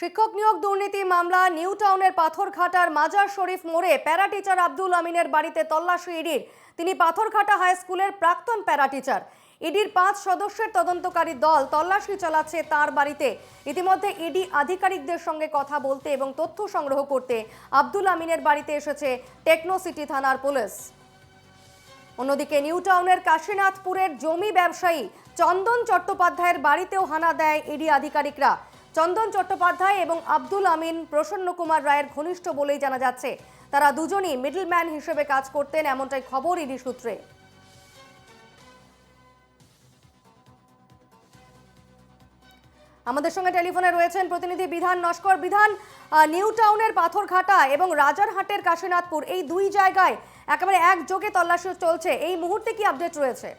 শিক্ষক নিয়োগ দুর্নীতি মামলা, নিউ টাউনের পাথরঘাটার মাজার শরীফ মোড়ে প্যারা টিচার আব্দুল আমিনের বাড়িতে তল্লাশি ইডির। তিনি পাথরঘাটা হাই স্কুলের প্রাক্তন প্যারা টিচার ইডির পাঁচ সদস্যের তদন্তকারী দল তল্লাশি চালাচ্ছে তার বাড়িতে। ইতিমধ্যে ইডি আধিকারিকদের সঙ্গে কথা বলতে এবং তথ্য সংগ্রহ করতে আব্দুল আমিনের বাড়িতে এসেছে টেকনো সিটি থানার পুলিশ। অন্যদিকে নিউ টাউনের কাশীনাথপুরের জমি ব্যবসায়ী চন্দন চট্টোপাধ্যায়ের বাড়িতেও হানা দেয় ইডি আধিকারিকরা। চন্দন চট্টোপাধ্যায় এবং আব্দুল আমিন প্রসন্ন কুমার রায়ের ঘনিষ্ঠ বলেই জানা যাচ্ছে। তারা দুজনই মিডলম্যান হিসেবে কাজ করতেন এমনটাই খবর ইডি সূত্রে। আমাদের সঙ্গে টেলিফোনে রয়েছেন প্রতিনিধি বিধান নস্কর। বিধান নিউ টাউনের পাথরঘাটা এবং রাজারহাটের কাশীনাথপুর এই দুই জায়গায় একেবারে একযোগে তল্লাশি চলছে। এই মুহূর্তে কি আপডেট রয়েছে?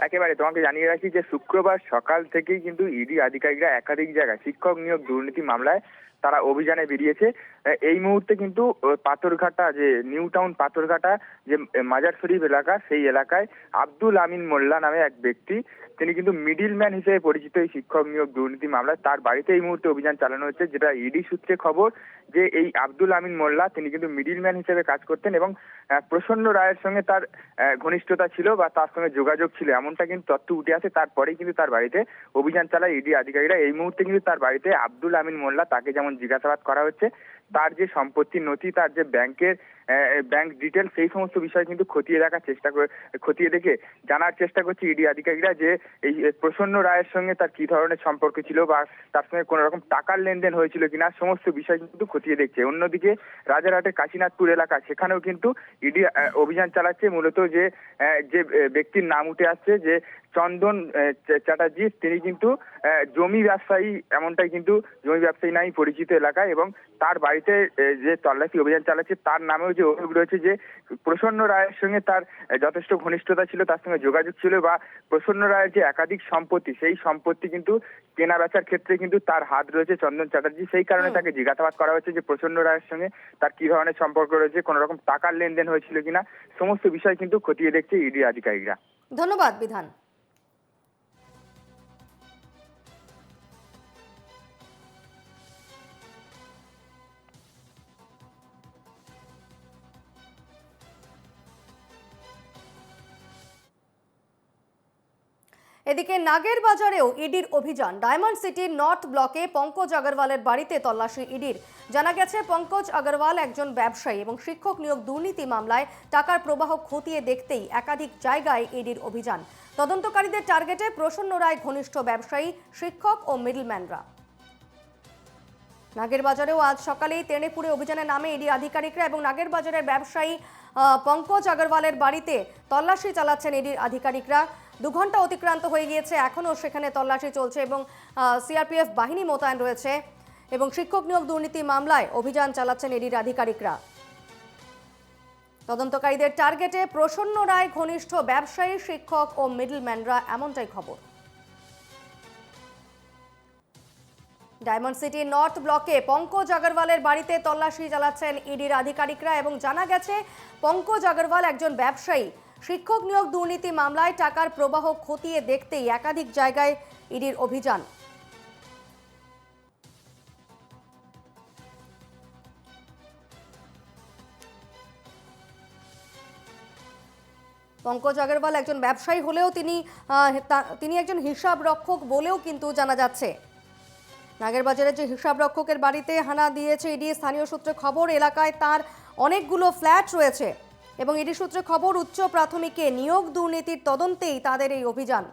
একেবারে তোমাকে জানিয়ে রাখি যে শুক্রবার সকাল থেকেই কিন্তু ইডি আধিকারিকরা একাধিক জায়গায় শিক্ষক নিয়োগ দুর্নীতি মামলায় তারা অভিযানে বেরিয়েছে। এই মুহূর্তে কিন্তু পাথরঘাটা যে, নিউ টাউন পাথরঘাটা যে মাজার শরীফ এলাকা, সেই এলাকায় আব্দুল আমিন মোল্লা নামে এক ব্যক্তি, তিনি কিন্তু মিডিল ম্যান হিসেবে পরিচিত এই শিক্ষক নিয়োগ দুর্নীতি মামলায়। তার বাড়িতে এই মুহূর্তে অভিযান চালানো হচ্ছে, যেটা ইডি সূত্রে খবর যে, এই আব্দুল আমিন মোল্লা, তিনি কিন্তু মিডিল ম্যান হিসেবে কাজ করতেন এবং প্রসন্ন রায়ের সঙ্গে তার ঘনিষ্ঠতা ছিল বা তার সঙ্গে যোগাযোগ ছিল, এমনটা কিন্তু তথ্য উঠে আসে। তারপরেই কিন্তু তার বাড়িতে অভিযান চালায় ইডি আধিকারিকরা। এই মুহূর্তে কিন্তু তার বাড়িতে আব্দুল আমিন মোল্লা, তাকে যেমন জিজ্ঞাসাবাদ করা হচ্ছে তার যে সম্পত্তির নথি, তার যে ব্যাংকের ব্যাংক ডিটেল, সেই সমস্ত বিষয় কিন্তু খতিয়ে দেখার চেষ্টা করে, খতিয়ে দেখে জানার চেষ্টা করছে ইডি আধিকারিকরা যে এই প্রসন্ন রায়ের সঙ্গে তার কি ধরনের সম্পর্ক ছিল বা তার সঙ্গে কোনো রকম টাকার লেনদেন হয়েছিল কিনা, সমস্ত বিষয় কিন্তু খতিয়ে দেখছে। অন্যদিকে রাজারহাটের কাশীনাথপুর এলাকা, সেখানেও কিন্তু ইডি অভিযান চালাচ্ছে। মূলত যে যে ব্যক্তির নাম উঠে আসছে যে চন্দন চ্যাটার্জি, তিনি কিন্তু জমি ব্যবসায়ী, এমনটাই কিন্তু জমি ব্যবসায়ী নামে পরিচিত এলাকায় এবং তার বাড়িতে যে তল্লাশি অভিযান চালাচ্ছে তার নামেও যে অভিযোগ রয়েছে যে প্রসন্ন রায়ের সঙ্গে তার যথেষ্ট ঘনিষ্ঠতা ছিল তার সঙ্গে যোগাযোগ ছিল বা প্রসন্ন রায়ের যে একাধিক সম্পত্তি সেই সম্পত্তি কিন্তু কেনা বেচার ক্ষেত্রে কিন্তু তার হাত রয়েছে চন্দন চ্যাটার্জি। সেই কারণে তাকে জিজ্ঞাসাবাদ করা হয়েছে যে প্রসন্ন রায়ের সঙ্গে তার কি ধরনের সম্পর্ক রয়েছে কোন রকম টাকার লেনদেন হয়েছিল কিনা সমস্ত বিষয় কিন্তু খতিয়ে দেখছে ইডি আধিকারিকরা। ধন্যবাদ বিধান। এদিকে নাগের বাজারেও ইডির অভিযান। ডায়মন্ড সিটির নর্থ ব্লকে পঙ্কজ আগরওয়ালের বাড়িতে তল্লাশি ইডির। জানা গেছে, পঙ্কজ আগরওয়াল একজন ব্যবসায়ী এবং শিক্ষক নিয়োগ দুর্নীতি মামলায় টাকার প্রবাহ খতিয়ে দেখতেই একাধিক জায়গায় ইডির অভিযান। তদন্তকারীদের টার্গেটে প্রসন্ন রায় ঘনিষ্ঠ ব্যবসায়ী, শিক্ষক ও মিডলম্যানরা। নাগের বাজারেও আজ সকালেই তেনেপুরে অভিযানে নামে ইডি আধিকারিকরা এবং নাগের বাজারের ব্যবসায়ী পঙ্কজ আগরওয়ালের বাড়িতে তল্লাশি চালাচ্ছেন ইডির আধিকারিকরা। দু ঘণ্টা অতিক্রান্ত হয়ে গিয়েছে। এখনও সেখানে তল্লাশি চলছে এবং সিআরপিএফ বাহিনী মোতায়েন রয়েছে এবং শিক্ষক নিয়োগ দুর্নীতি মামলায় অভিযান চালাচ্ছেন এডির আধিকারিকরা। তদন্তকারীদের টার্গেটে প্রসন্ন রায়, ঘনিষ্ঠ ব্যবসায়ী, শিক্ষক ও মিডলম্যানরা, এমনটাই খবর। ডায়মন্ড সিটি নর্থ ব্লকে পঙ্কজ আগরওয়ালের বাড়িতে তল্লাশি চালাচ্ছেন ইডির আধিকারিকরা এবং জানা গেছে, পঙ্কজ আগরওয়াল একজন ব্যবসায়ী। শিক্ষক নিয়োগ দুর্নীতি মামলায় টাকার প্রবাহ খতিয়ে দেখতেই একাধিক জায়গায় ইডির অভিযান। পঙ্কজ আগরওয়াল একজন ব্যবসায়ী হলেও তিনি তিনি একজন হিসাব রক্ষক বলেও কিন্তু জানা যাচ্ছে। নাগেরবাজারের যে হিসাব রক্ষকের বাড়িতে হানা দিয়েছে ইডি, স্থানীয় সূত্রে খবর, এলাকায় তার অনেকগুলো ফ্ল্যাট রয়েছে। এবং এটি সূত্রে খবর উচ্চ প্রাথমিকে নিয়োগ দুর্নীতির তদন্তেই তাদের এই অভিযান।